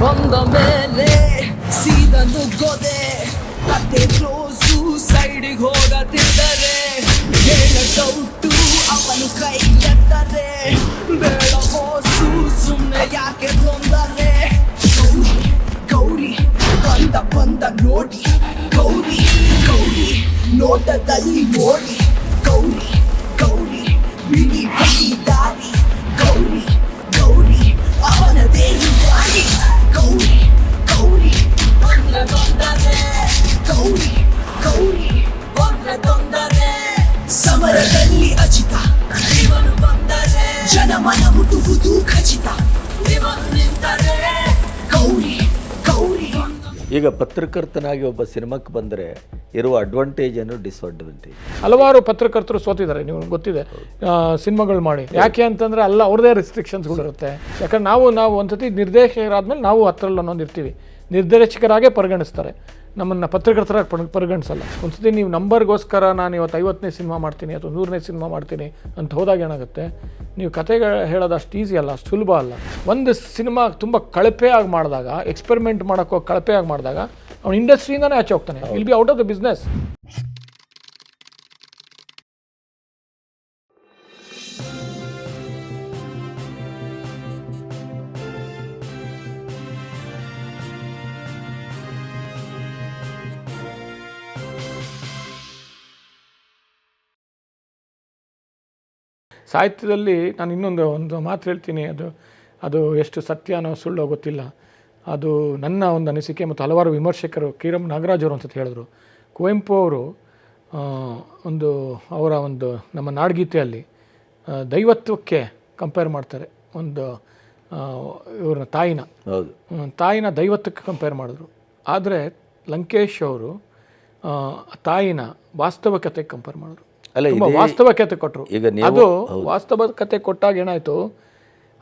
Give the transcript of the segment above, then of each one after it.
ಬಂದ ಮೇಲೆ ಸೀದ ನುಗ್ಗೋದೆ ಮತ್ತೆ ಕ್ಲೋಸು ಸೈಡಿಗೆ ಹೋಗತ್ತಿದ್ದಾರೆ ಹೇಳ ಡೌಟು ಅವನು ಕೈ ಎತ್ತರೆ ಬೇಡ ಹೋಸು ಸುಮ್ಮನೆ ಯಾಕೆ ತೊಂದರೆ ಗೌರಿ ಗೌರಿ, ಬಂದ ಬಂದ ನೋಡಿ. ಗೌರಿ ಗೌರಿ, ನೋಟದಲ್ಲಿ ನೋಡಿ. ಗೌರಿ ಗೌರಿ, ಬಿಡಿ ಬಿಡಿ ದಾರಿ. ಗೌರಿ ಈಗ ಪತ್ರಕರ್ತನಾಗಿ ಒಬ್ಬ ಸಿನಿಮಾಕ್ಕೆ ಬಂದರೆ ಇರುವ ಅಡ್ವಾಂಟೇಜ್ ಏನು ಡಿಸ್ಅಡ್ವಾಂಟೇಜ್ ಹಲವಾರು ಪತ್ರಕರ್ತರು ಸೋತಿದ್ದಾರೆ ನೀವು ಗೊತ್ತಿದೆ. ಸಿನಿಮಾಗಳು ಮಾಡಿ. ಯಾಕೆ ಅಂತಂದರೆ ಅಲ್ಲ ಅವ್ರದೇ ರೆಸ್ಟ್ರಿಕ್ಷನ್ಸ್ಗಳು ಇರುತ್ತೆ ಯಾಕಂದ್ರೆ ನಾವು ನಾವು ಒಂದ್ಸತಿ ನಿರ್ದೇಶಕರಾದ್ಮೇಲೆ ನಾವು ಹತ್ತರಲ್ಲಿ ಅನ್ನೋದು ಇರ್ತೀವಿ ನಿರ್ದೇಶಕರಾಗೇ ಪರಿಗಣಿಸ್ತಾರೆ. ನಮ್ಮನ್ನು ಪತ್ರಕರ್ತರಾಗಿ ಪಣ ಪರಿಗಣಿಸಲ್ಲ. ಒಂದ್ಸತಿ ನೀವು ನಂಬರ್ಗೋಸ್ಕರ ನಾನು ಇವತ್ತು ಐವತ್ತನೇ ಸಿನಿಮಾ ಮಾಡ್ತೀನಿ ಅಥವಾ ನೂರನೇ ಸಿನಿಮಾ ಮಾಡ್ತೀನಿ ಅಂತ ಹೋದಾಗ ಏನಾಗುತ್ತೆ? ನೀವು ಕತೆಗಳು ಹೇಳೋದು ಅಷ್ಟು ಈಸಿ ಅಲ್ಲ, ಅಷ್ಟು ಸುಲಭ ಅಲ್ಲ. ಒಂದು ಸಿನಿಮಾ ತುಂಬ ಕಳಪೆಯಾಗಿ ಮಾಡಿದಾಗ ಎಕ್ಸ್ಪೆರಿಮೆಂಟ್ ಮಾಡೋಕ್ಕೋ ಕಳಪೆಯಾಗಿ ಮಾಡಿದಾಗ, ಅವ್ನು ಇಂಡಸ್ಟ್ರಿಯಿಂದನೇ ಆಚೆ ಹೋಗ್ತಾನೆ. Will be out of the business ಸಾಹಿತ್ಯದಲ್ಲಿ ನಾನು ಇನ್ನೊಂದು ಒಂದು ಮಾತು ಹೇಳ್ತೀನಿ. ಅದು ಅದು ಎಷ್ಟು ಸತ್ಯನೋ ಸುಳ್ಳೋ ಗೊತ್ತಿಲ್ಲ. ಅದು ನನ್ನ ಒಂದು ಅನಿಸಿಕೆ ಮತ್ತು ಹಲವಾರು ವಿಮರ್ಶಕರು ಕಿರಮ್ ನಾಗರಾಜ್ ಅವರು ಅಂತ ಹೇಳಿದ್ರು. ಕುವೆಂಪು ಅವರು ಒಂದು ಅವರ ಒಂದು ನಮ್ಮ ನಾಡಗೀತೆಯಲ್ಲಿ ದೈವತ್ವಕ್ಕೆ ಕಂಪೇರ್ ಮಾಡ್ತಾರೆ. ಒಂದು ಇವ್ರನ್ನ ತಾಯಿನ. ಹೌದು. ತಾಯಿನ ದೈವತ್ವಕ್ಕೆ ಕಂಪೇರ್ ಮಾಡಿದ್ರು. ಆದರೆ ಲಂಕೇಶ್ ಅವರು ತಾಯಿನ ವಾಸ್ತವಿಕತೆಗೆ ಕಂಪೇರ್ ಮಾಡಿದ್ರು. ಅಲ್ಲ ತುಂಬ ಕತೆ ವಾಸ್ತವಕತೆ ಕೊಟ್ಟರು ಈಗ ನೀವು ಅದು ವಾಸ್ತವಕತೆ ಕೊಟ್ಟಾಗ ಏನಾಯ್ತು?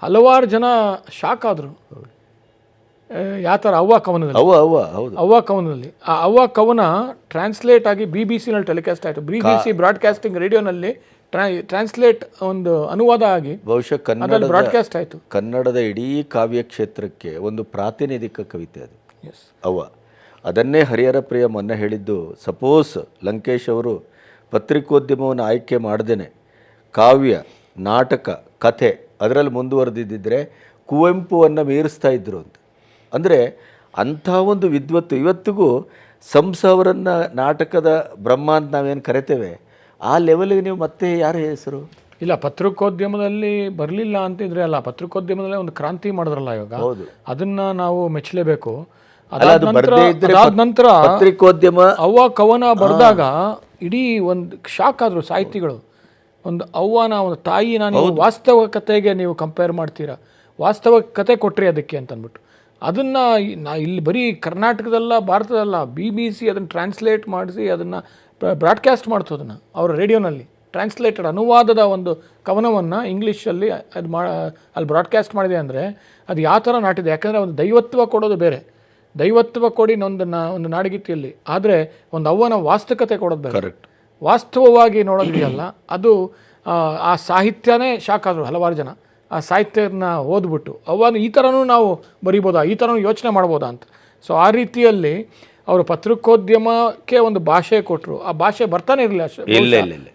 ಹಲವಾರು ಜನ ಶಾಕ್ ಆದರು. ಯಾವ ಥರ ಅವ್ವ ಕವನದಲ್ಲಿ? ಅವ್ವ ಅವ್ವ ಹೌದು. ಅವ್ವ ಕವನದಲ್ಲಿ. ಆ ಅವ್ವ ಕವನ ಟ್ರಾನ್ಸ್ಲೇಟ್ ಆಗಿ ಬಿ ಬಿ ಸಿನಲ್ಲಿ ಟೆಲಿಕಾಸ್ಟ್ ಆಯಿತು. ಬಿ ಬಿ ಸಿ ಬ್ರಾಡ್ಕಾಸ್ಟಿಂಗ್ ರೇಡಿಯೋನಲ್ಲಿ ಟ್ರಾನ್ಸ್ಲೇಟ್ ಒಂದು ಅನುವಾದ ಆಗಿ ಬಹುಶಃ ಕನ್ನಡ ಕನ್ನಡದ ಬ್ರಾಡ್ಕಾಸ್ಟ್ ಆಯಿತು. ಕನ್ನಡದ ಇಡೀ ಕಾವ್ಯ ಕ್ಷೇತ್ರಕ್ಕೆ ಒಂದು ಪ್ರಾತಿನಿಧಿಕ ಕವಿತೆ ಅದು. ಎಸ್ ಅವ್ವ. ಅದನ್ನೇ ಹರಿಹರ ಪ್ರಿಯ ಮೊನ್ನೆ ಹೇಳಿದ್ದು ಸಪೋಸ್ ಲಂಕೇಶ್ ಅವರು ಪತ್ರಿಕೋದ್ಯಮವನ್ನು ಆಯ್ಕೆ ಮಾಡ್ದೇನೆ. ಕಾವ್ಯ ನಾಟಕ ಕಥೆ ಅದರಲ್ಲಿ ಮುಂದುವರೆದಿದ್ದರೆ ಕುವೆಂಪುವನ್ನು ಮೀರಿಸ್ತಾ ಇದ್ದರು ಅಂತ. ಅಂದರೆ ಅಂಥ ಒಂದು ವಿದ್ವತ್ತು ಇವತ್ತಿಗೂ ಸಂಸ ಅವರನ್ನು ನಾಟಕದ ಬ್ರಹ್ಮ ಅಂತ ನಾವೇನು ಕರಿತೇವೆ ಆ ಲೆವೆಲ್ಗೆ ನೀವು ಮತ್ತೆ ಯಾರ ಹೆಸರು? ಇಲ್ಲ ಪತ್ರಿಕೋದ್ಯಮದಲ್ಲಿ ಬರಲಿಲ್ಲ ಅಂತಿದ್ರೆ ಅಲ್ಲ ಪತ್ರಿಕೋದ್ಯಮದಲ್ಲೇ ಒಂದು ಕ್ರಾಂತಿ ಮಾಡಿದ್ರಲ್ಲ ಇವಾಗ. ಹೌದು. ಅದನ್ನು ನಾವು ಮೆಚ್ಚಲೇಬೇಕು. ನಂತರ ಪತ್ರಿಕೋದ್ಯಮ ಅವ್ವ ಕವನ ಬರೆದಾಗ ಇಡೀ ಒಂದು ಶಾಕ್ ಆದ್ರು ಸಾಹಿತಿಗಳು. ಒಂದು ಅವ್ವನ ಒಂದು ತಾಯಿನ ನೀವು ವಾಸ್ತವ ಕತೆಗೆ ನೀವು ಕಂಪೇರ್ ಮಾಡ್ತೀರಾ? ವಾಸ್ತವ ಕತೆ ಕೊಟ್ರಿ ಅದಕ್ಕೆ ಅಂತ ಅಂದ್ಬಿಟ್ಟು ಅದನ್ನು ನಾ ಇಲ್ಲಿ ಬರೀ ಕರ್ನಾಟಕದಲ್ಲ ಭಾರತದಲ್ಲ ಬಿ ಬಿ ಸಿ ಅದನ್ನು ಟ್ರಾನ್ಸ್ಲೇಟ್ ಮಾಡಿಸಿ ಅದನ್ನು ಬ್ರಾಡ್ಕಾಸ್ಟ್ ಮಾಡ್ತು ಅದನ್ನು ಅವರ ರೇಡಿಯೋನಲ್ಲಿ. ಟ್ರಾನ್ಸ್ಲೇಟೆಡ್ ಅನುವಾದದ ಒಂದು ಕವನವನ್ನು ಇಂಗ್ಲೀಷಲ್ಲಿ ಅದು ಮಾ ಅಲ್ಲಿ ಬ್ರಾಡ್ಕಾಸ್ಟ್ ಮಾಡಿದೆ ಅಂದರೆ ಅದು ಯಾವ ಥರ ನಾಟಿದೆ? ಯಾಕಂದರೆ ಒಂದು ದೈವತ್ವ ಕೊಡೋದು ಬೇರೆ. ದೈವತ್ವ ಕೊಡಿ ಒಂದು ನಾ ಒಂದು ನಾಡಗೀತೆಯಲ್ಲಿ ಆದರೆ ಒಂದು ಅವ್ವನ ವಾಸ್ತವಿಕತೆ ಕೊಡೋದು ಕರೆಕ್ಟ್ ವಾಸ್ತವವಾಗಿ ನೋಡೋದಿದೆಯಲ್ಲ ಅದು ಆ, ಸಾಹಿತ್ಯನೇ ಶಾಕ್ ಆದರು ಹಲವಾರು ಜನ. ಆ ಸಾಹಿತ್ಯನ ಓದ್ಬಿಟ್ಟು ಅವನು ಈ ಥರನೂ ನಾವು ಬರಿಬೋದಾ ಈ ಥರನೂ ಯೋಚನೆ ಮಾಡ್ಬೋದಾ ಅಂತ. ಸೊ ಆ ರೀತಿಯಲ್ಲಿ ಅವರು ಪತ್ರಿಕೋದ್ಯಮಕ್ಕೆ ಒಂದು ಭಾಷೆ ಕೊಟ್ಟರು ಆ ಭಾಷೆ ಬರ್ತಾನೆ ಇರಲಿಲ್ಲ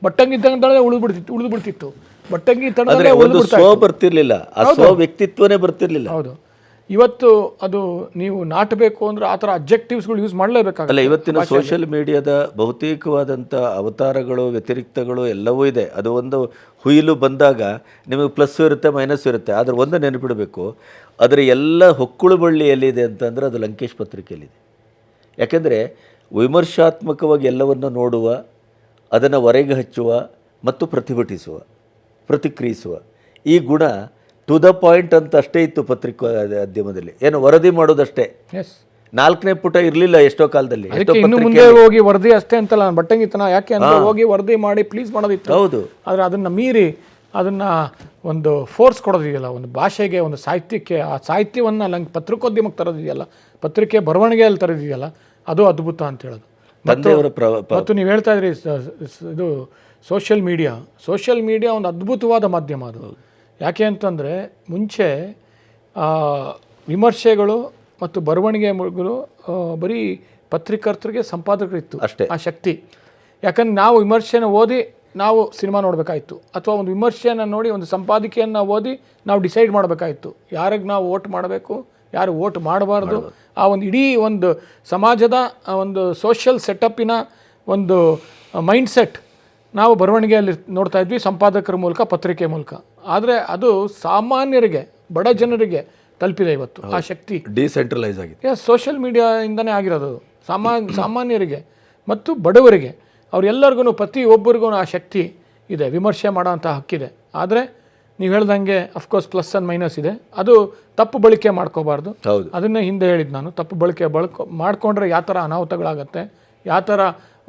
ಬಟ್ಟಂಗಿ ತಗೊಂಡೇ ಉಳಿದು ಬಿಡ್ತಿತ್ತು ಉಳಿದು ಬಿಡ್ತಿತ್ತು ಬಟ್ಟಂಗಿ ತಡದಲ್ಲೇ ಒಂದು ಬರ್ತಿರ್ಲಿಲ್ಲ. ಆ ಸ್ವ ವ್ಯಕ್ತಿತ್ವನೇ ಬರ್ತಿರ್ಲಿಲ್ಲ. ಹೌದು. ಇವತ್ತು ಅದು ನೀವು ನಾಟಬೇಕು ಅಂದ್ರೆ ಆ ಥರ ಅಬ್ಜೆಕ್ಟಿವ್ಸ್ಗಳು ಯೂಸ್ ಮಾಡಲೇಬೇಕಾಗಲ್ಲ ಅಲ್ಲ ಇವತ್ತಿನ ಸೋಷಿಯಲ್ ಮೀಡಿಯಾದ ಬಹುತೇಕವಾದಂಥ ಅವತಾರಗಳು ವ್ಯತಿರಿಕ್ತಗಳು ಎಲ್ಲವೂ ಇದೆ. ಅದು ಒಂದು ಹುಯಿಲು ಬಂದಾಗ ನಿಮಗೆ ಪ್ಲಸ್ ಇರುತ್ತೆ ಮೈನಸ್ ಇರುತ್ತೆ. ಆದರೆ ಒಂದು ನೆನಪಿಡಬೇಕು ಅದರ ಎಲ್ಲ ಹೊಕ್ಕುಳು ಬಳ್ಳಿ ಎಲ್ಲಿದೆ ಅಂತಂದರೆ ಅದು ಲಂಕೇಶ್ ಪತ್ರಿಕೆಯಲ್ಲಿದೆ. ಯಾಕೆಂದರೆ ವಿಮರ್ಶಾತ್ಮಕವಾಗಿ ಎಲ್ಲವನ್ನು ನೋಡುವ ಅದನ್ನು ಹೊರಗೆ ಹಚ್ಚುವ ಮತ್ತು ಪ್ರತಿಭಟಿಸುವ ಪ್ರತಿಕ್ರಿಯಿಸುವ ಈ ಗುಣ ಟು ದ ಪಾಯಿಂಟ್ ಅಂತ ಅಷ್ಟೇ ಇತ್ತು ಪತ್ರಿಕೋದ್ಯಮದಲ್ಲಿ ಏನು ವರದಿ ಮಾಡೋದಷ್ಟೇ. ನಾಲ್ಕನೇ ಪುಟ ಇರಲಿಲ್ಲ ಎಷ್ಟೋ ಕಾಲದಲ್ಲಿ. ಇನ್ನು ಮುಂದೆ ಹೋಗಿ ವರದಿ ಅಷ್ಟೇ ಅಂತಲ್ಲ ಬಟ್ಟಂಗಿತನ ಯಾಕೆ ಅಂತ ಹೋಗಿ ವರದಿ ಮಾಡಿ ಪ್ಲೀಸ್ ಮಾಡೋದಿತ್ತು. ಹೌದು. ಆದರೆ ಅದನ್ನ ಮೀರಿ ಅದನ್ನ ಒಂದು ಫೋರ್ಸ್ ಕೊಡೋದಿದೆಯಲ್ಲ ಒಂದು ಭಾಷೆಗೆ ಒಂದು ಸಾಹಿತ್ಯಕ್ಕೆ ಆ ಸಾಹಿತ್ಯವನ್ನು ಲಂಗ್ ಪತ್ರಿಕೋದ್ಯಮಕ್ಕೆ ತರೋದಿದೆಯಲ್ಲ ಪತ್ರಿಕೆ ಬರವಣಿಗೆಯಲ್ಲಿ ತರೋದಿದೆಯಲ್ಲ ಅದು ಅದ್ಭುತ ಅಂತ ಹೇಳೋದು. ಮತ್ತೆ ನೀವು ಹೇಳ್ತಾ ಇದ್ರಿ ಇದು ಸೋಷಿಯಲ್ ಮೀಡಿಯಾ ಸೋಷಿಯಲ್ ಮೀಡಿಯಾ ಒಂದು ಅದ್ಭುತವಾದ ಮಾಧ್ಯಮ ಅದು. ಯಾಕೆ ಅಂತಂದರೆ ಮುಂಚೆ ವಿಮರ್ಶೆಗಳು ಮತ್ತು ಬರವಣಿಗೆ ಮುಳುಗಲು ಆ, ಬರೀ ಪತ್ರಿಕರ್ತರಿಗೆ ಸಂಪಾದಕರಿತ್ತು ಅಷ್ಟೇ. ಆ ಶಕ್ತಿ. ಯಾಕಂದ್ರೆ ನಾವು ವಿಮರ್ಶೆನ ಓದಿ ನಾವು ಸಿನಿಮಾ ನೋಡಬೇಕಾಯಿತು. ಅಥವಾ ಒಂದು ವಿಮರ್ಶೆಯನ್ನು ನೋಡಿ ಒಂದು ಸಂಪಾದಕೀಯನ್ನು ಓದಿ ನಾವು ಡಿಸೈಡ್ ಮಾಡಬೇಕಾಯಿತು. ಯಾರಿಗೆ ನಾವು ವೋಟ್ ಮಾಡಬೇಕು ಯಾರು ವೋಟ್ ಮಾಡಬಾರ್ದು ಆ ಒಂದು ಇಡೀ ಒಂದು ಸಮಾಜದ ಆ ಒಂದು ಸೋಷಿಯಲ್ ಸೆಟಪ್ಪಿನ ಒಂದು ಮೈಂಡ್ಸೆಟ್ ನಾವು ಬರವಣಿಗೆಯಲ್ಲಿ ನೋಡ್ತಾ ಇದ್ವಿ ಸಂಪಾದಕರ ಮೂಲಕ ಪತ್ರಿಕೆ ಮೂಲಕ. ಆದರೆ ಅದು ಸಾಮಾನ್ಯರಿಗೆ ಬಡ ಜನರಿಗೆ ತಲುಪಿದೆ ಇವತ್ತು ಆ ಶಕ್ತಿ. ಡಿಸೆಂಟ್ರಲೈಸ್ ಆಗಿದೆ. ಸೋಷಿಯಲ್ ಮೀಡಿಯಾಯಿಂದನೇ ಆಗಿರೋದು ಅದು. ಸಾಮಾ ಸಾಮಾನ್ಯರಿಗೆ ಮತ್ತು ಬಡವರಿಗೆ ಅವರೆಲ್ಲರಿಗೂ ಪ್ರತಿಯೊಬ್ಬರಿಗೂ ಆ ಶಕ್ತಿ ಇದೆ. ವಿಮರ್ಶೆ ಮಾಡೋವಂಥ ಹಕ್ಕಿದೆ. ಆದರೆ ನೀವು ಹೇಳ್ದಂಗೆ ಅಫ್ಕೋರ್ಸ್ ಪ್ಲಸ್ ಆ್ಯಂಡ್ ಮೈನಸ್ ಇದೆ. ಅದು ತಪ್ಪು ಬಳಕೆ ಮಾಡ್ಕೋಬಾರ್ದು. ಹೌದು. ಅದನ್ನೇ ಹಿಂದೆ ಹೇಳಿದ್ದು ನಾನು. ತಪ್ಪು ಬಳಕೆ ಬಳಕೊ ಮಾಡಿಕೊಂಡ್ರೆ ಯಾವ ಥರ ಅನಾಹುತಗಳಾಗತ್ತೆ ಯಾವ ಥರ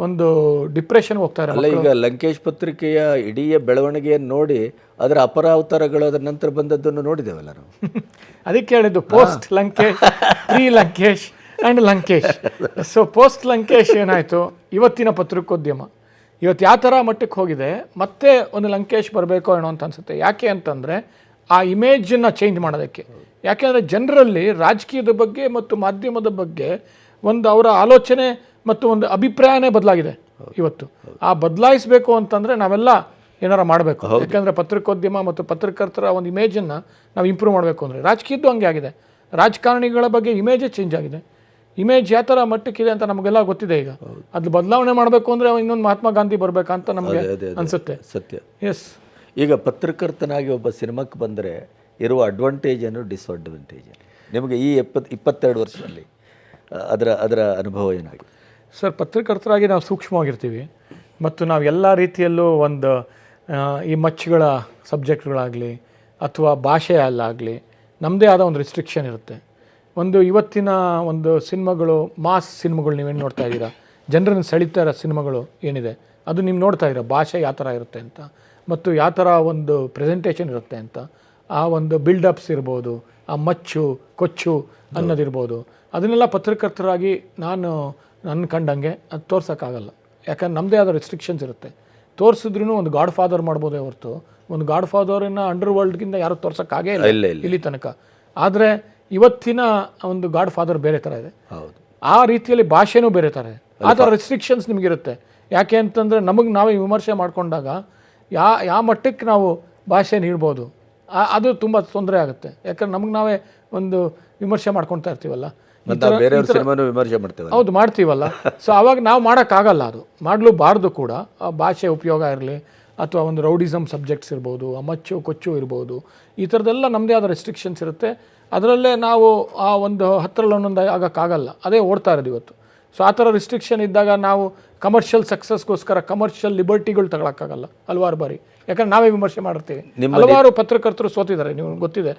ಒಂದು ಡಿಪ್ರೆಷನ್ ಹೋಗ್ತಾರೆ ಅಲ್ಲ ಈಗ ಲಂಕೇಶ್ ಪತ್ರಿಕೆಯ ಇಡೀ ಬೆಳವಣಿಗೆಯನ್ನು ನೋಡಿ ಅದರ ಅಪರಾವತಾರಗಳು ಅದರ ನಂತರ ಬಂದದ್ದನ್ನು ನೋಡಿದ್ದೇವಲ್ಲ ನಾವು? ಅದಕ್ಕೆ ಹೇಳಿದ್ದು post Lankesh pre Lankesh and Lankesh. So post Lankesh ಏನಾಯಿತು? ಇವತ್ತಿನ ಪತ್ರಿಕೋದ್ಯಮ. ಇವತ್ತು ಯಾವ ಥರ ಮಟ್ಟಕ್ಕೆ ಹೋಗಿದೆ? ಮತ್ತೆ ಒಂದು ಲಂಕೇಶ್ ಬರಬೇಕು ಏನೋ ಅಂತ ಅನ್ಸುತ್ತೆ. ಯಾಕೆ ಅಂತಂದರೆ ಆ ಇಮೇಜನ್ನು ಚೇಂಜ್ ಮಾಡೋದಕ್ಕೆ. ಯಾಕೆಂದರೆ ಜನರಲ್ಲಿ ರಾಜಕೀಯದ ಬಗ್ಗೆ ಮತ್ತು ಮಾಧ್ಯಮದ ಬಗ್ಗೆ ಒಂದು ಅವರ ಆಲೋಚನೆ ಮತ್ತು ಒಂದು ಅಭಿಪ್ರಾಯನೇ ಬದಲಾಗಿದೆ ಇವತ್ತು. ಆ ಬದಲಾಯಿಸಬೇಕು ಅಂತಂದರೆ ನಾವೆಲ್ಲ ಏನಾರ ಮಾಡಬೇಕು. ಯಾಕಂದರೆ ಪತ್ರಿಕೋದ್ಯಮ ಮತ್ತು ಪತ್ರಕರ್ತರ ಒಂದು ಇಮೇಜನ್ನು ನಾವು ಇಂಪ್ರೂವ್ ಮಾಡಬೇಕು ಅಂದರೆ ರಾಜಕೀಯದ್ದು ಹಂಗೆ ಆಗಿದೆ. ರಾಜಕಾರಣಿಗಳ ಬಗ್ಗೆ ಇಮೇಜೇ ಚೇಂಜ್ ಆಗಿದೆ. ಇಮೇಜ್ ಯಾವ ಥರ ಮಟ್ಟಕ್ಕಿದೆ ಅಂತ ನಮಗೆಲ್ಲ ಗೊತ್ತಿದೆ ಈಗ. ಅದು ಬದಲಾವಣೆ ಮಾಡಬೇಕು ಅಂದರೆ ಇನ್ನೊಂದು ಮಹಾತ್ಮ ಗಾಂಧಿ ಬರಬೇಕಂತ ನಮಗೆ. ಅನಿಸುತ್ತೆ. ಸತ್ಯ. ಎಸ್ ಈಗ ಪತ್ರಕರ್ತನಾಗಿ ಒಬ್ಬ ಸಿನಿಮಾಕ್ಕೆ ಬಂದರೆ ಇರುವ ಅಡ್ವಾಂಟೇಜ್ ಏನು ಡಿಸ್ಅಡ್ವಾಂಟೇಜ್ ನಿಮಗೆ ಈ ಎಪ್ಪತ್ತು ಇಪ್ಪತ್ತೆರಡು ವರ್ಷದಲ್ಲಿ ಅದರ ಅದರ ಅನುಭವ ಏನಾಗಿದೆ? ಸರ್, ಪತ್ರಕರ್ತರಾಗಿ ನಾವು ಸೂಕ್ಷ್ಮವಾಗಿರ್ತೀವಿ. ಮತ್ತು ನಾವು ಎಲ್ಲ ರೀತಿಯಲ್ಲೂ ಒಂದು ಈ ಮಚ್ಚುಗಳ ಸಬ್ಜೆಕ್ಟ್ಗಳಾಗಲಿ ಅಥವಾ ಭಾಷೆಯಲ್ಲಾಗಲಿ ನಮ್ಮದೇ ಆದ ಒಂದು ರಿಸ್ಟ್ರಿಕ್ಷನ್ ಇರುತ್ತೆ. ಒಂದು ಇವತ್ತಿನ ಒಂದು ಸಿನಿಮಾಗಳು, ಮಾಸ್ ಸಿನಿಮಾಗಳು ನೀವೇನು ನೋಡ್ತಾ ಇದ್ದೀರಾ? ಜನರನ್ನು ಸೆಳೀತಾ ಇರೋ ಸಿನಿಮಾಗಳು ಏನಿದೆ? ಅದು ನೀವು ನೋಡ್ತಾ ಇರೋ ಭಾಷೆ ಯಾವ ಥರ ಇರುತ್ತೆ ಅಂತ. ಮತ್ತು ಯಾವ ಥರ ಒಂದು ಪ್ರೆಸೆಂಟೇಷನ್ ಇರುತ್ತೆ ಅಂತ. ಆ ಒಂದು ಬಿಲ್ಡಪ್ಸ್ ಇರ್ಬೋದು ಆ ಮಚ್ಚು ಕೊಚ್ಚು ಅನ್ನೋದಿರ್ಬೋದು. ಅದನ್ನೆಲ್ಲ ಪತ್ರಕರ್ತರಾಗಿ ನಾನು ನನ್ನ ಕಂಡಂಗೆ ಅದು ತೋರ್ಸೋಕ್ಕಾಗಲ್ಲ. ಯಾಕಂದ್ರೆ ನಮ್ಮದೇ ಆದ ರೆಸ್ಟ್ರಿಕ್ಷನ್ಸ್ ಇರುತ್ತೆ. ತೋರಿಸಿದ್ರೂ ಒಂದು ಗಾಡ್ ಫಾದರ್ ಮಾಡ್ಬೋದೇ ಹೊರತು ಒಂದು ಗಾಡ್ ಫಾದರನ್ನ ಅಂಡರ್ ವರ್ಲ್ಡ್ಗಿಂತ ಯಾರು ತೋರ್ಸೋಕ್ಕಾಗೇ ಇಲ್ಲ ಇಲ್ಲ ತನಕ. ಆದರೆ ಇವತ್ತಿನ ಒಂದು ಗಾಡ್ ಫಾದರ್ ಬೇರೆ ಥರ ಇದೆ. ಹೌದು. ಆ ರೀತಿಯಲ್ಲಿ ಭಾಷೆನೂ ಬೇರೆ ಥರ ಇದೆ. ಆ ಥರ ರೆಸ್ಟ್ರಿಕ್ಷನ್ಸ್ ನಿಮಗಿರುತ್ತೆ. ಯಾಕೆ ಅಂತಂದರೆ ನಮಗೆ ನಾವೇ ವಿಮರ್ಶೆ ಮಾಡಿಕೊಂಡಾಗ ಯಾ ಯಾವ ಮಟ್ಟಕ್ಕೆ ನಾವು ಭಾಷೆ ನೀಡ್ಬೋದು ಅದು ತುಂಬ ತೊಂದರೆ ಆಗುತ್ತೆ. ಯಾಕಂದ್ರೆ ನಮಗೆ ನಾವೇ ಒಂದು ವಿಮರ್ಶೆ ಮಾಡ್ಕೊಳ್ತಾ ಇರ್ತೀವಲ್ಲ. ಬೇರೆಯವ್ರ ಸಿನಿಮಾನು ವಿಮರ್ಶೆ ಮಾಡ್ತೀವಿ ಹೌದು ಮಾಡ್ತೀವಲ್ಲ. ಸೊ ಅವಾಗ ನಾವು ಮಾಡೋಕ್ಕಾಗಲ್ಲ ಅದು. ಮಾಡಲೂಬಾರ್ದು ಕೂಡ. ಆ ಭಾಷೆ ಉಪಯೋಗ ಇರಲಿ ಅಥವಾ ಒಂದು ರೌಡಿಸಮ್ ಸಬ್ಜೆಕ್ಟ್ಸ್ ಇರ್ಬೋದು ಅಮಚ್ಚು ಕೊಚ್ಚು ಇರ್ಬೋದು ಈ ಥರದ್ದೆಲ್ಲ ನಮ್ಮದೇ ಆದ ರೆಸ್ಟ್ರಿಕ್ಷನ್ಸ್ ಇರುತ್ತೆ. ಅದರಲ್ಲೇ ನಾವು ಆ ಒಂದು ಹತ್ತರಲ್ಲಿ ಒಂದೊಂದು ಆಗೋಕ್ಕಾಗಲ್ಲ. ಅದೇ ಓಡ್ತಾ ಇರೋದು ಇವತ್ತು. ಸೊ ಆ ಥರ ರಿಸ್ಟ್ರಿಕ್ಷನ್ ಇದ್ದಾಗ ನಾವು ಕಮರ್ಷಿಯಲ್ ಸಕ್ಸಸ್ಗೋಸ್ಕರ ಕಮರ್ಷಿಯಲ್ ಲಿಬರ್ಟಿಗಳು ತಗೊಳಕ್ಕಾಗಲ್ಲ. ಹಲವಾರು ಬಾರಿ. ಯಾಕಂದ್ರೆ ನಾವೇ ವಿಮರ್ಶೆ ಮಾಡಿರ್ತೀವಿ. ಹಲವಾರು ಪತ್ರಕರ್ತರು ಸೋತಿದ್ದಾರೆ ನೀವು ಗೊತ್ತಿದೆ.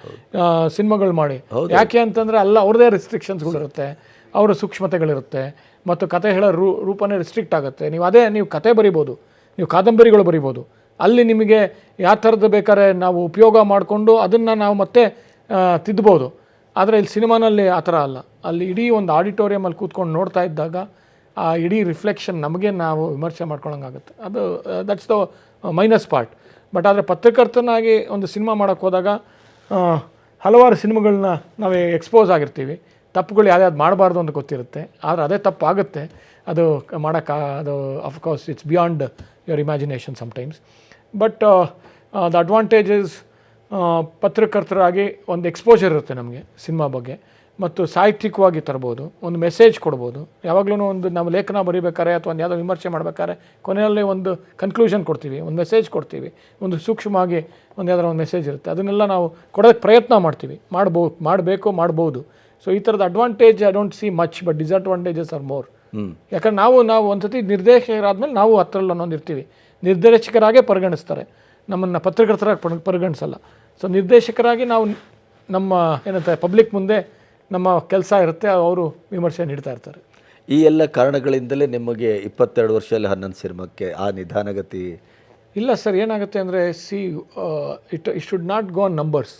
ಸಿನಿಮಾಗಳು ಮಾಡಿ. ಯಾಕೆ ಅಂತಂದರೆ ಅಲ್ಲ ಅವ್ರದೇ ರಿಸ್ಟ್ರಿಕ್ಷನ್ಸ್ಗಳಿರುತ್ತೆ ಅವರ ಸೂಕ್ಷ್ಮತೆಗಳಿರುತ್ತೆ. ಮತ್ತು ಕತೆ ಹೇಳೋ ರೂ ರೂಪನೇ ರಿಸ್ಟ್ರಿಕ್ಟ್ ಆಗುತ್ತೆ. ನೀವು ಅದೇ ನೀವು ಕತೆ ಬರಿಬೋದು. ನೀವು ಕಾದಂಬರಿಗಳು ಬರಿಬೋದು. ಅಲ್ಲಿ ನಿಮಗೆ ಯಾವ ಥರದ್ದು ಬೇಕಾದ್ರೆ ನಾವು ಉಪಯೋಗ ಮಾಡಿಕೊಂಡು ಅದನ್ನು ನಾವು ಮತ್ತೆ ತಿದ್ಬೋದು. ಆದರೆ ಇಲ್ಲಿ ಸಿನಿಮಾನಲ್ಲಿ ಆ ಥರ ಅಲ್ಲ. ಅಲ್ಲಿ ಇಡೀ ಒಂದು ಆಡಿಟೋರಿಯಮಲ್ಲಿ ಕೂತ್ಕೊಂಡು ನೋಡ್ತಾ ಇದ್ದಾಗ ಆ ಇಡೀ ರಿಫ್ಲೆಕ್ಷನ್ ನಮಗೆ ನಾವು ವಿಮರ್ಶೆ ಮಾಡ್ಕೊಳಂಗಾಗುತ್ತೆ ಅದು that's the minus part but ಆದರೆ ಪತ್ರಕರ್ತನಾಗಿ ಒಂದು ಸಿನಿಮಾ ಮಾಡೋಕ್ಕೆ ಹೋದಾಗ ಹಲವಾರು ಸಿನಿಮಾಗಳನ್ನ ನಾವು ಎಕ್ಸ್ಪೋಸ್ ಆಗಿರ್ತೀವಿ. ತಪ್ಪುಗಳು ಯಾವ್ಯಾವ್ದು ಮಾಡಬಾರ್ದು ಅಂತ ಗೊತ್ತಿರುತ್ತೆ. ಆದರೆ ಅದೇ ತಪ್ಪು ಆಗುತ್ತೆ ಅದು ಮಾಡೋಕ್ಕೆ ಅದು of course it's beyond your imagination sometimes but the advantages ಪತ್ರಕರ್ತರಾಗಿ ಒಂದು ಎಕ್ಸ್ಪೋಜರ್ ಇರುತ್ತೆ ನಮಗೆ ಸಿನಿಮಾ ಬಗ್ಗೆ. ಮತ್ತು ಸಾಹಿತ್ಯಿಕವಾಗಿ ತರ್ಬೋದು ಒಂದು ಮೆಸೇಜ್ ಕೊಡ್ಬೋದು. ಯಾವಾಗಲೂ ಒಂದು ನಾವು ಲೇಖನ ಬರೀಬೇಕಾರೆ ಅಥವಾ ಒಂದು ಯಾವುದೋ ವಿಮರ್ಶೆ ಮಾಡಬೇಕಾದ್ರೆ ಕೊನೆಯಲ್ಲಿ ಒಂದು ಕನ್ಕ್ಲೂಷನ್ ಕೊಡ್ತೀವಿ ಒಂದು ಮೆಸೇಜ್ ಕೊಡ್ತೀವಿ. ಒಂದು ಸೂಕ್ಷ್ಮವಾಗಿ ಒಂದು ಯಾವ್ದಾರ ಒಂದು ಮೆಸೇಜ್ ಇರುತ್ತೆ. ಅದನ್ನೆಲ್ಲ ನಾವು ಕೊಡೋಕ್ಕೆ ಪ್ರಯತ್ನ ಮಾಡ್ತೀವಿ. ಮಾಡ್ಬೋದು ಮಾಡಬೇಕು ಮಾಡ್ಬೋದು. ಸೊ ಈ ಥರದ advantage I don't see much but disadvantages are more ಯಾಕಂದ್ರೆ ನಾವು ನಾವು ಒಂದ್ಸತಿ ನಿರ್ದೇಶಕರಾದ್ಮೇಲೆ ನಾವು ಹತ್ರಲ್ಲಿ ಅನ್ನೊಂದು ಇರ್ತೀವಿ. ನಿರ್ದೇಶಕರಾಗೇ ಪರಿಗಣಿಸ್ತಾರೆ. ನಮ್ಮನ್ನು ಪತ್ರಕರ್ತರಾಗಿ ಪಣ ಪರಿಗಣಿಸಲ್ಲ. ಸೊ ನಿರ್ದೇಶಕರಾಗಿ ನಾವು ನಮ್ಮ ಏನಂತಾರೆ ಪಬ್ಲಿಕ್ ಮುಂದೆ ನಮ್ಮ ಕೆಲಸ ಇರುತ್ತೆ ಅವರು ವಿಮರ್ಶೆ ನೀಡ್ತಾ ಇರ್ತಾರೆ. ಈ ಎಲ್ಲ ಕಾರಣಗಳಿಂದಲೇ ನಿಮಗೆ ಇಪ್ಪತ್ತೆರಡು ವರ್ಷದಲ್ಲಿ ಹನ್ನೊಂದು ಸಿನಿಮಾಕ್ಕೆ ಆ ನಿಧಾನಗತಿ ಇಲ್ಲ ಸರ್ ಏನಾಗುತ್ತೆ ಅಂದರೆ see it it should not go on numbers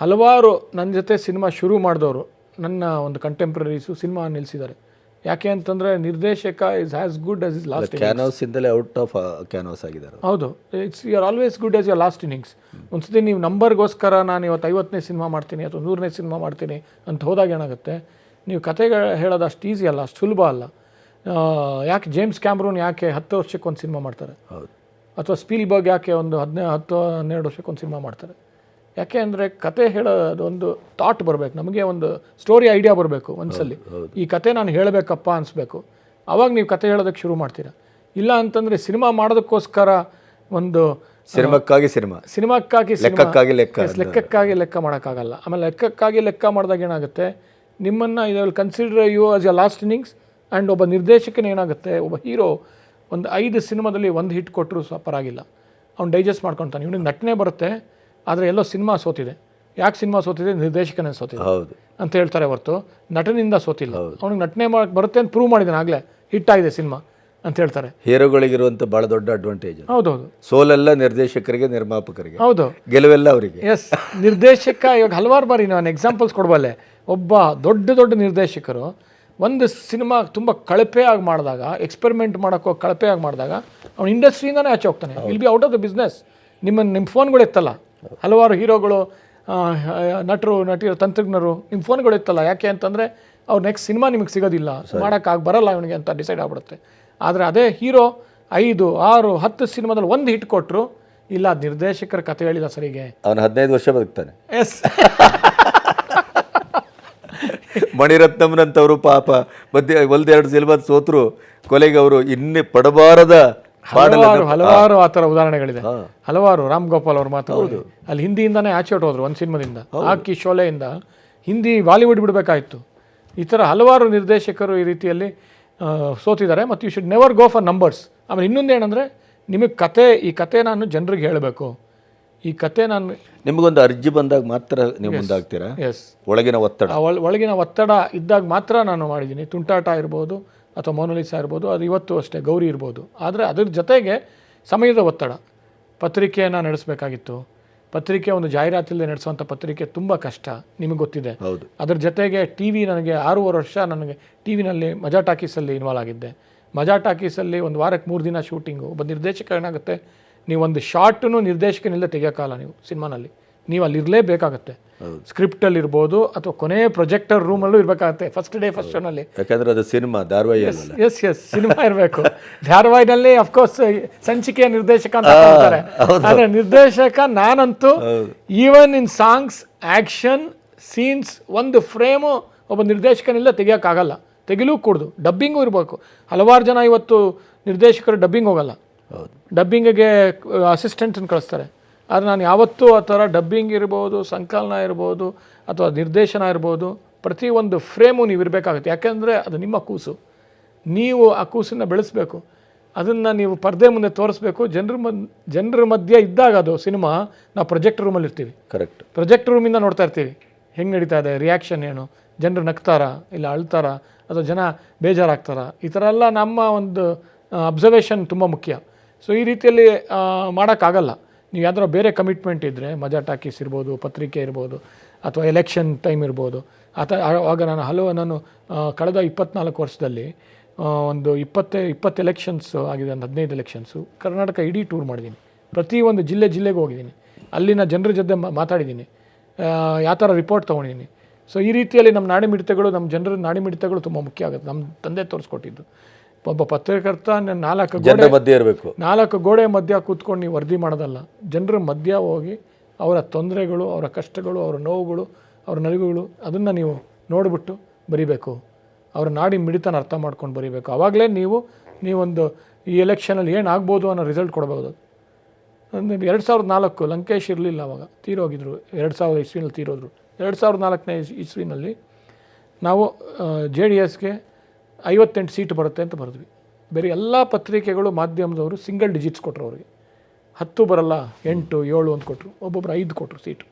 ಹಲವಾರು ನನ್ನ ಜೊತೆ ಸಿನಿಮಾ ಶುರು ಮಾಡಿದವರು ನನ್ನ ಒಂದು ಕಂಟೆಂಪ್ರರೀಸು ಸಿನಿಮಾ ನಿಲ್ಲಿಸಿದ್ದಾರೆ ಯಾಕೆ ಅಂತಂದರೆ ನಿರ್ದೇಶಕ is as good as is last canvas ಇಂದಲೇ ಔಟ್ ಆಫ್ ಕ್ಯಾನ್ವಾಸ್ ಆಗಿದ್ದಾರೆ. ಹೌದು. It's you are always good as your last innings ಒಂದ್ಸತಿ ನೀವು ನಂಬರ್ಗೋಸ್ಕರ ನಾನು ಇವತ್ತು ಐವತ್ತನೇ ಸಿನಿಮಾ ಮಾಡ್ತೀನಿ ಅಥವಾ ನೂರನೇ ಸಿನಿಮಾ ಮಾಡ್ತೀನಿ ಅಂತ ಹೋದಾಗ ಏನಾಗುತ್ತೆ? ನೀವು ಕತೆಗಳು ಹೇಳೋದು ಅಷ್ಟು ಈಸಿ ಅಲ್ಲ ಅಷ್ಟು ಸುಲಭ ಅಲ್ಲ. ಯಾಕೆ ಜೇಮ್ಸ್ ಕ್ಯಾಮ್ರೂನ್ ಯಾಕೆ ಹತ್ತು ವರ್ಷಕ್ಕೆ ಒಂದು ಸಿನಿಮಾ ಮಾಡ್ತಾರೆ? ಹೌದು. ಅಥವಾ ಸ್ಪೀಲ್ ಬರ್ಗ್ ಯಾಕೆ ಒಂದು ಹದಿನೈದು ಹತ್ತು ಹನ್ನೆರಡು ವರ್ಷಕ್ಕೆ ಒಂದು ಸಿನಿಮಾ ಮಾಡ್ತಾರೆ? ಯಾಕೆ ಅಂದರೆ ಕತೆ ಹೇಳೋದೊಂದು ಥಾಟ್ ಬರಬೇಕು. ನಮಗೆ ಒಂದು ಸ್ಟೋರಿ ಐಡಿಯಾ ಬರಬೇಕು ಒಂದ್ಸಲಿ ಈ ಕತೆ ನಾನು ಹೇಳಬೇಕಪ್ಪ ಅನಿಸ್ಬೇಕು. ಅವಾಗ ನೀವು ಕತೆ ಹೇಳೋದಕ್ಕೆ ಶುರು ಮಾಡ್ತೀರಾ? ಇಲ್ಲ ಅಂತಂದರೆ ಸಿನಿಮಾ ಮಾಡೋದಕ್ಕೋಸ್ಕರ ಒಂದು ಸಿನಿಮಾಕ್ಕಾಗಿ ಸಿನಿಮಾ. ಸಿನಿಮಾಕ್ಕಾಗಿ ಸಿನಿಮಾ. ಲೆಕ್ಕಕ್ಕಾಗಿ ಲೆಕ್ಕ ಲೆಕ್ಕಕ್ಕಾಗಿ ಲೆಕ್ಕ ಮಾಡೋಕ್ಕಾಗಲ್ಲ. ಆಮೇಲೆ ಲೆಕ್ಕಕ್ಕಾಗಿ ಲೆಕ್ಕ ಮಾಡಿದಾಗ ಏನಾಗುತ್ತೆ? ನಿಮ್ಮನ್ನು ಇದರಲ್ಲಿ consider you as a last innings and ಒಬ್ಬ ನಿರ್ದೇಶಕನ ಏನಾಗುತ್ತೆ? ಒಬ್ಬ ಹೀರೋ ಒಂದು ಐದು ಸಿನಿಮಾದಲ್ಲಿ ಒಂದು ಹಿಟ್ ಕೊಟ್ಟರು ಸಹ ಪರವಾಗಿಲ್ಲ ಅವ್ನು ಡೈಜೆಸ್ಟ್ ಮಾಡ್ಕೊತಾನೆ. ಇವನಿಗೆ ನಟನೆ ಬರುತ್ತೆ. ಆದರೆ ಎಲ್ಲೋ ಸಿನಿಮಾ ಸೋತಿದೆ. ಯಾಕೆ ಸಿನಿಮಾ ಸೋತಿದೆ? ನಿರ್ದೇಶಕನೇ ಸೋತಿದೆ. ಹೌದು. ಅಂತ ಹೇಳ್ತಾರೆ ಹೊರತು ನಟನಿಂದ ಸೋತಿಲ್ಲ. ಅವ್ನಿಗೆ ನಟನೆ ಮಾಡಕ್ಕೆ ಬರುತ್ತೆ ಅಂತ ಪ್ರೂವ್ ಮಾಡಿದ್ದಾನೆ ಆಗಲೇ. ಹಿಟ್ ಆಗಿದೆ ಸಿನಿಮಾ ಅಂತ ಹೇಳ್ತಾರೆ. ಹೀರೋಗಳಿಗಿರುವಂಥ ಭಾಳ ದೊಡ್ಡ ಅಡ್ವಾಂಟೇಜ್ ಹೌದೌದು. ಸೋಲೆಲ್ಲ ನಿರ್ದೇಶಕರಿಗೆ ನಿರ್ಮಾಪಕರಿಗೆ. ಹೌದು. ಗೆಲುವೆಲ್ಲ ಅವರಿಗೆ. ಎಸ್ ನಿರ್ದೇಶಕ ಇವಾಗ ಹಲವಾರು ಬಾರಿ ನಾನು ಎಕ್ಸಾಂಪಲ್ಸ್ ಕೊಡಬಲ್ಲೆ. ಒಬ್ಬ ದೊಡ್ಡ ದೊಡ್ಡ ನಿರ್ದೇಶಕರು ಒಂದು ಸಿನಿಮಾ ತುಂಬ ಕಳಪೆಯಾಗಿ ಮಾಡಿದಾಗ ಎಕ್ಸ್ಪೆರಿಮೆಂಟ್ ಮಾಡೋಕ್ಕೋ ಕಳಪೆಯಾಗಿ ಮಾಡಿದಾಗ ಅವ್ನು ಇಂಡಸ್ಟ್ರಿಯಿಂದನೇ ಆಚೆ ಹೋಗ್ತಾನೆ. Will be out of the business ನಿಮ್ಮನ್ನು ನಿಮ್ಮ ಫೋನ್ಗಳು ಎತ್ತಲ್ಲ ಹಲವಾರು ಹೀರೋಗಳು ನಟರು ನಟಿಯರು ತಂತ್ರಜ್ಞರು ನಿಮ್ಮ ಫೋನ್ಗಳು ಇತ್ತಲ್ಲ ಯಾಕೆ ಅಂತಂದರೆ ಅವ್ರು ನೆಕ್ಸ್ಟ್ ಸಿನಿಮಾ ನಿಮಗೆ ಸಿಗೋದಿಲ್ಲ. ಮಾಡೋಕ್ಕಾಗಿ ಬರಲ್ಲ ಇವನಿಗೆ ಅಂತ ಡಿಸೈಡ್ ಆಗ್ಬಿಡುತ್ತೆ. ಆದರೆ ಅದೇ ಹೀರೋ ಐದು ಆರು ಹತ್ತು ಸಿನಿಮಾದಲ್ಲಿ ಒಂದು ಹಿಟ್ ಕೊಟ್ಟರು ಇಲ್ಲ ನಿರ್ದೇಶಕರ ಕತೆ ಹೇಳಿಲ್ಲ ಸರಿಗೆ. ಅವನು ಹದಿನೈದು ವರ್ಷ ಬದುಕ್ತಾನೆ. ಎಸ್ ಮಣಿರತ್ನಂನಂಥವ್ರು ಪಾಪ ಮಧ್ಯೆ ಒಂದೆರಡು ಸಿನಿಮಾ ಸೋತರು ಕೊಲೆಗೆ ಅವರು ಇನ್ನೇ ಪಡಬಾರದ ಹಲವಾರು ಹಲವಾರು ಆ ತರ ಉದಾಹರಣೆಗಳಿದೆ. ಹಲವಾರು ರಾಮ್ ಗೋಪಾಲ್ ಅವ್ರ ಮಾತು ಅಲ್ಲಿ ಹಿಂದಿಯಿಂದಾನೇ ಆಚೆ ಹೋದ್ರು ಒಂದು ಸಿನಿಮಾದಿಂದ. ಆಕಿ ಶೋಲೆಯಿಂದ. ಹಿಂದಿ ಬಾಲಿವುಡ್ ಬಿಡಬೇಕಾಯಿತು. ಈ ಥರ ಹಲವಾರು ನಿರ್ದೇಶಕರು ಈ ರೀತಿಯಲ್ಲಿ ಸೋತಿದ್ದಾರೆ. ಮತ್ತು you should never go for numbers ಆಮೇಲೆ ಇನ್ನೊಂದು ಏನಂದರೆ ನಿಮಗೆ ಕತೆ ಈ ಕತೆ ನಾನು ಜನರಿಗೆ ಹೇಳಬೇಕು. ಈ ಕತೆ ನಾನು ನಿಮಗೊಂದು ಅರ್ಜಿ ಬಂದಾಗ ಮಾತ್ರ ನೀವು ಮುಂದಾಗ್ತೀರಾ? ಎಸ್ ಒಳಗಿನ ಒತ್ತಡ. ಒಳ ಒಳಗಿನ ಒತ್ತಡ ಇದ್ದಾಗ ಮಾತ್ರ ನಾನು ಮಾಡಿದ್ದೀನಿ. ತುಂಟಾಟ ಇರ್ಬೋದು ಅಥವಾ ಮೋನಲಿಸಾ ಇರ್ಬೋದು ಅದು ಇವತ್ತು ಅಷ್ಟೇ ಗೌರಿ ಇರ್ಬೋದು. ಆದರೆ ಅದ್ರ ಜೊತೆಗೆ ಸಮಯದ ಒತ್ತಡ. ಪತ್ರಿಕೆಯನ್ನು ನಡೆಸಬೇಕಾಗಿತ್ತು. ಪತ್ರಿಕೆ ಒಂದು ಜಾಹೀರಾತಿಲ್ಲದೆ ನಡೆಸುವಂಥ ಪತ್ರಿಕೆ ತುಂಬ ಕಷ್ಟ ನಿಮಗೆ ಗೊತ್ತಿದೆ. ಹೌದು. ಅದ್ರ ಜೊತೆಗೆ ಟಿ ವಿ ನನಗೆ ಆರೂವರೆ ವರ್ಷ ನನಗೆ ಟಿ ವಿನಲ್ಲಿ ಮಜಾ ಟಾಕೀಸಲ್ಲಿ ಇನ್ವಾಲ್ವ್ ಆಗಿದ್ದೆ. ಮಜಾ ಟಾಕೀಸಲ್ಲಿ ಒಂದು ವಾರಕ್ಕೆ ಮೂರು ದಿನ ಶೂಟಿಂಗು. ಒಬ್ಬ ನಿರ್ದೇಶಕ ಏನಾಗುತ್ತೆ ನೀವು ಒಂದು ಶಾರ್ಟನ್ನು ನಿರ್ದೇಶಕನಿಲ್ಲದೆ ತೆಗಿಯೋಕ್ಕಲ್ಲ ನೀವು ಸಿನಿಮಾನಲ್ಲಿ. ನೀವು ಅಲ್ಲಿ ಸ್ಕ್ರಿಪ್ಟ್ ಸ್ಕ್ರಿಪ್ಟಲ್ಲಿ ಇರ್ಬೋದು ಅಥವಾ ಕೊನೆ ಪ್ರೊಜೆಕ್ಟರ್ ರೂಮಲ್ಲೂ ಇರಬೇಕಾಗುತ್ತೆ ಫಸ್ಟ್ ಡೇ ಫಸ್ಟ್ ಶೋನಲ್ಲಿ ಯಾಕಂದ್ರೆ ಅದು ಸಿನಿಮಾ ಧಾರಾವಾಹಿ ಅಲ್ಲ ಎಸ್ ಎಸ್ ಸಿನಿಮಾ ಇರಬೇಕು. ಧಾರಾವಾಹಿನಲ್ಲಿ ಅಫ್ಕೋರ್ಸ್ ಸಂಚಿಕೆಯ ನಿರ್ದೇಶಕ ಅಂತ ಹೇಳ್ತಾರೆ ಆದರೆ ನಿರ್ದೇಶಕ ನಾನಂತೂ even in songs action scenes ಒಂದು ಫ್ರೇಮು ಒಬ್ಬ ನಿರ್ದೇಶಕನಿಲ್ಲ ತೆಗಿಯೋಕ್ಕಾಗಲ್ಲ. ತೆಗಿಲೂ ಕೂಡ್ದು ಡಬ್ಬಿಂಗು ಇರಬೇಕು. ಹಲವಾರು ಜನ ಇವತ್ತು ನಿರ್ದೇಶಕರು ಡಬ್ಬಿಂಗ್ ಹೋಗಲ್ಲ. ಡಬ್ಬಿಂಗ್ಗೆ ಡಬ್ಬಿಂಗಿಗೆ ಅಸಿಸ್ಟೆಂಟನ್ನು ಕಳಿಸ್ತಾರೆ. ಆದರೆ ನಾನು ಯಾವತ್ತೂ ಆ ಥರ ಡಬ್ಬಿಂಗ್ ಇರ್ಬೋದು ಸಂಕಲನ ಇರ್ಬೋದು ಅಥವಾ ನಿರ್ದೇಶನ ಇರ್ಬೋದು ಪ್ರತಿಯೊಂದು ಫ್ರೇಮು ನೀವು ಇರಬೇಕಾಗುತ್ತೆ. ಯಾಕೆಂದರೆ ಅದು ನಿಮ್ಮ ಕೂಸು. ನೀವು ಆ ಕೂಸನ್ನು ಬೆಳೆಸಬೇಕು. ಅದನ್ನು ನೀವು ಪರದೆ ಮುಂದೆ ತೋರಿಸ್ಬೇಕು. ಜನರ ಮದ್ ಜನರ ಮಧ್ಯೆ ಇದ್ದಾಗ ಅದು ಸಿನಿಮಾ ನಾವು ಪ್ರೊಜೆಕ್ಟ್ ರೂಮಲ್ಲಿ ಇರ್ತೀವಿ ಕರೆಕ್ಟ್ ಪ್ರೊಜೆಕ್ಟ್ ರೂಮಿಂದ ನೋಡ್ತಾ ಇರ್ತೀವಿ. ಹೆಂಗೆ ನಡೀತಾ ಇದೆ? ರಿಯಾಕ್ಷನ್ ಏನು? ಜನರು ನಗ್ತಾರಾ? ಇಲ್ಲ ಅಳ್ತಾರ? ಅಥವಾ ಜನ ಬೇಜಾರಾಗ್ತಾರ? ಈ ಥರ ಎಲ್ಲ ನಮ್ಮ ಒಂದು ಅಬ್ಸರ್ವೇಷನ್ ತುಂಬ ಮುಖ್ಯ. ಸೊ ಈ ರೀತಿಯಲ್ಲಿ ಮಾಡೋಕ್ಕಾಗಲ್ಲ. ನೀವು ಯಾವ್ದಾರ ಬೇರೆ ಕಮಿಟ್ಮೆಂಟ್ ಇದ್ದರೆ ಮಜಾ ಟಾಕೀಸ್ ಇರ್ಬೋದು, ಪತ್ರಿಕೆ ಇರ್ಬೋದು ಅಥವಾ ಎಲೆಕ್ಷನ್ ಟೈಮ್ ಇರ್ಬೋದು. ಅಥ ಆವಾಗ ನಾನು ಹಲವು ನಾನು ಕಳೆದ ಇಪ್ಪತ್ನಾಲ್ಕು ವರ್ಷದಲ್ಲಿ ಒಂದು ಇಪ್ಪತ್ತೇ, ಇಪ್ಪತ್ತು ಎಲೆಕ್ಷನ್ಸು ಆಗಿದೆ ಒಂದು ಹದಿನೈದು ಎಲೆಕ್ಷನ್ಸು ಕರ್ನಾಟಕ ಇಡೀ ಟೂರ್ ಮಾಡಿದ್ದೀನಿ. ಪ್ರತಿಯೊಂದು ಜಿಲ್ಲೆ ಜಿಲ್ಲೆಗೆ ಹೋಗಿದ್ದೀನಿ. ಅಲ್ಲಿನ ಜನರ ಜೊತೆ ಮಾತಾಡಿದ್ದೀನಿ. ಯಾವ ಥರ ರಿಪೋರ್ಟ್ ತೊಗೊಂಡಿದ್ದೀನಿ. ಸೊ ಈ ರೀತಿಯಲ್ಲಿ ನಮ್ಮ ನಾಡಿಮಿಡಿತಗಳು, ನಮ್ಮ ಜನರ ನಾಡಿಮಿಡಿತಗಳು ತುಂಬ ಮುಖ್ಯ ಆಗುತ್ತೆ. ನಮ್ಮ ತಂದೆ ತೋರಿಸ್ಕೊಟ್ಟಿದ್ದು. ಒಬ್ಬ ಪತ್ರಕರ್ತ ನಾಲ್ಕು ಗೋಡೆ ಮಧ್ಯ ಇರಬೇಕು. ನಾಲ್ಕು ಗೋಡೆ ಮಧ್ಯ ಕೂತ್ಕೊಂಡು ನೀವು ವರದಿ ಮಾಡೋದಲ್ಲ. ಜನರ ಮಧ್ಯ ಹೋಗಿ ಅವರ ತೊಂದರೆಗಳು ಅವರ ಕಷ್ಟಗಳು ಅವರ ನೋವುಗಳು ಅವರ ನಲಿವುಗಳು ಅದನ್ನು ನೀವು ನೋಡಿಬಿಟ್ಟು ಬರಿಬೇಕು. ಅವರ ನಾಡಿ ಮಿಡಿತನ ಅರ್ಥ ಮಾಡ್ಕೊಂಡು ಬರಿಬೇಕು. ಆವಾಗಲೇ ನೀವು ನೀವೊಂದು ಈ ಎಲೆಕ್ಷನಲ್ಲಿ ಏನು ಆಗ್ಬೋದು ಅನ್ನೋ ರಿಸಲ್ಟ್ ಕೊಡ್ಬೋದು. ಅಂದರೆ ಎರಡು ಸಾವಿರದ ನಾಲ್ಕು ಲಂಕೇಶ್ ಇರಲಿಲ್ಲ ಅವಾಗ. ತೀರೋಗಿದ್ರು. ಎರಡು ಸಾವಿರದ ಇಸ್ವಿನಲ್ಲಿ ತೀರೋದ್ರು. ಎರಡು ಸಾವಿರದ ನಾಲ್ಕನೇ ಇಸ್- ಇಸ್ವಿನಲ್ಲಿ ನಾವು ಜೆ ಡಿ ಎಸ್ಗೆ ಐವತ್ತೆಂಟು ಸೀಟ್ ಬರುತ್ತೆ ಅಂತ ಬರೆದ್ವಿ. ಬೇರೆ ಎಲ್ಲ ಪತ್ರಿಕೆಗಳು ಮಾಧ್ಯಮದವರು ಸಿಂಗಲ್ ಡಿಜಿಟ್ಸ್ ಕೊಟ್ಟರು ಅವ್ರಿಗೆ. ಹತ್ತು ಬರಲ್ಲ, ಎಂಟು, ಏಳು ಅಂತ ಕೊಟ್ಟರು ಒಬ್ಬೊಬ್ಬರು ಐದು ಕೊಟ್ಟರು ಸೀಟು.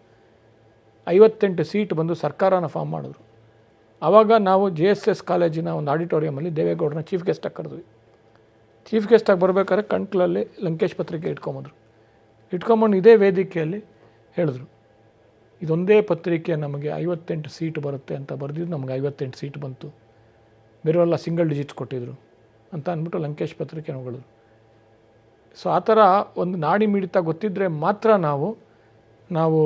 ಐವತ್ತೆಂಟು ಸೀಟ್ ಬಂದು ಸರ್ಕಾರನ ಫಾರ್ಮ್ ಮಾಡಿದ್ರು. ಆವಾಗ ನಾವು ಜೆ ಎಸ್ ಎಸ್ ಕಾಲೇಜಿನ ಒಂದು ಆಡಿಟೋರಿಯಮಲ್ಲಿ ದೇವೇಗೌಡರನ್ನ ಚೀಫ್ ಗೆಸ್ಟಾಗಿ ಕರೆದ್ವಿ. ಚೀಫ್ ಗೆಸ್ಟಾಗಿ ಬರಬೇಕಾದ್ರೆ ಕಂಟ್ಲಲ್ಲಿ ಲಂಕೇಶ್ ಪತ್ರಿಕೆ ಇಟ್ಕೊಂಬಂದರು. ಇಟ್ಕೊಂಬಂದು ಇದೇ ವೇದಿಕೆಯಲ್ಲಿ ಹೇಳಿದ್ರು. ಇದೊಂದೇ ಪತ್ರಿಕೆ ನಮಗೆ ಐವತ್ತೆಂಟು ಸೀಟ್ ಬರುತ್ತೆ ಅಂತ ಬರೆದಿದ್ದು ನಮಗೆ ಐವತ್ತೆಂಟು ಸೀಟ್ ಬಂತು. ಬೇರೆಲ್ಲ ಸಿಂಗಲ್ ಡಿಜಿಟ್ ಕೊಟ್ಟಿದ್ರು ಅಂತ ಅಂದ್ಬಿಟ್ಟು ಲಂಕೇಶ್ ಪತ್ರಿಕೆ ಹೊಗಳಿದ್ರು ಸೊ ಆ ಥರ ಒಂದು ನಾಡಿ ಮಿಡಿತ ಗೊತ್ತಿದ್ದರೆ ಮಾತ್ರ ನಾವು ನಾವು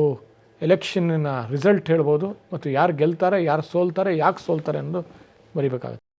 ಎಲೆಕ್ಷನ್ನಿನ ರಿಸಲ್ಟ್ ಹೇಳ್ಬೋದು ಮತ್ತು ಯಾರು ಗೆಲ್ತಾರೆ, ಯಾರು ಸೋಲ್ತಾರೆ, ಯಾಕೆ ಸೋಲ್ತಾರೆ ಅನ್ನೋದು ಬರಿಬೇಕಾಗುತ್ತೆ.